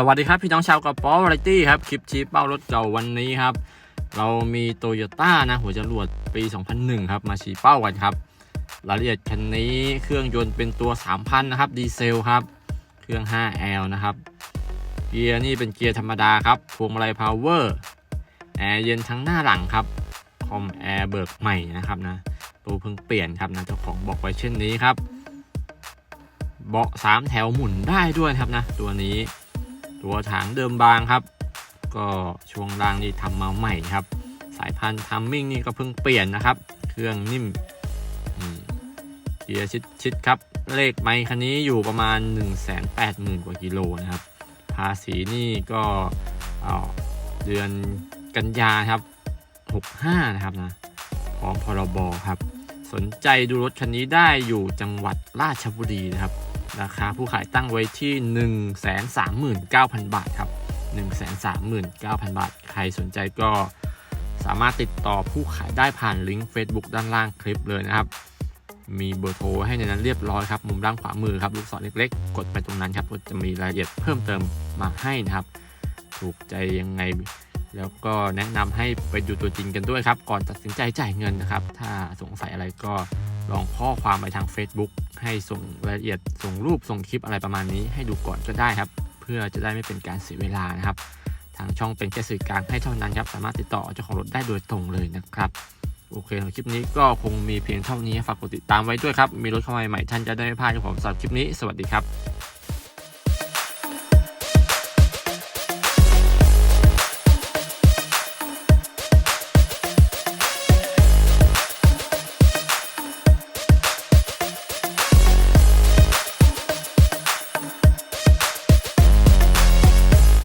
สวัสดีครับ พี่น้องชาวกระป๋อวาไรตี้ครับ คลิปชี้เป้ารถเก่าวันนี้ครับ เรามีโตโยต้านะ หัวจรวดปี 2001 ครับ มาชี้เป้ากันครับ รายละเอียดคันนี้เครื่องยนต์เป็นตัว 3,000 นะครับดีเซลครับ เครื่อง 5L นะครับ เกียร์นี่เป็นเกียร์ธรรมดาครับพวงมาลัยพาวเวอร์แอร์เย็นทั้งหน้าหลังครับคอมแอร์เบิกใหม่นะครับนะตัวเพิ่งเปลี่ยนครับนะเจ้าของบอกไว้เช่นนี้ครับเบาะสามแถวหมุนได้ด้วยครับนะตัวนี้ ตัวถังเดิมบางครับ ก็ช่วงล่างนี่ทำมาใหม่ครับ สายพันธุ์ทัมมิ่งนี่ก็เพิ่งเปลี่ยนนะครับ เครื่องนิ่มเกียร์ชิดชิดๆครับ เลขไมค์คันนี้อยู่ประมาณ 1 8 0 0 0 0 กว่ากิโลนะครับ ภาษีนี่ก็เเดือนกันยาครับ 65 นะครับนะพร้อมพรบครับ สนใจดูรถคันนี้ได้อยู่จังหวัดราชบุรีนะครับ ราคาผู้ขายตั้งไว้ที่ 139,000 บาทครับ 139,000 บาท ใครสนใจก็สามารถติดต่อผู้ขายได้ผ่านลิงก์ Facebook ด้านล่างคลิปเลยนะครับ มีเบอร์โทรให้ในนั้นเรียบร้อยครับ มุมด้านขวามือครับ ลูกศรเล็กๆ กดไปตรงนั้นครับก็จะมีรายละเอียดเพิ่มเติมมาให้นะครับ ถูกใจยังไง แล้วก็แนะนำให้ไปดูตัวจริงกันด้วยครับ ก่อนตัดสินใจจ่ายเงินนะครับ ถ้าสงสัยอะไรก็ ลองข้อความไปทาง Facebook ให้ส่งรายละเอียดส่งรูปส่งคลิปอะไรประมาณนี้ ให้ดูก่อนก็ได้ครับ เพื่อจะได้ไม่เป็นการเสียเวลานะครับ ทางช่องเป็นแค่สื่อกลางให้เท่านั้นครับ สามารถติดต่อเจ้าของรถได้โดยตรงเลยนะครับโอเคคลิปนี้ก็คงมีเพียงเท่านี้ฝากกดติดตามไว้ด้วยครับ มีรถเข้ามาใหม่ท่านจะได้ไม่พลาดของสำหรับคลิปนี้ สวัสดีครับ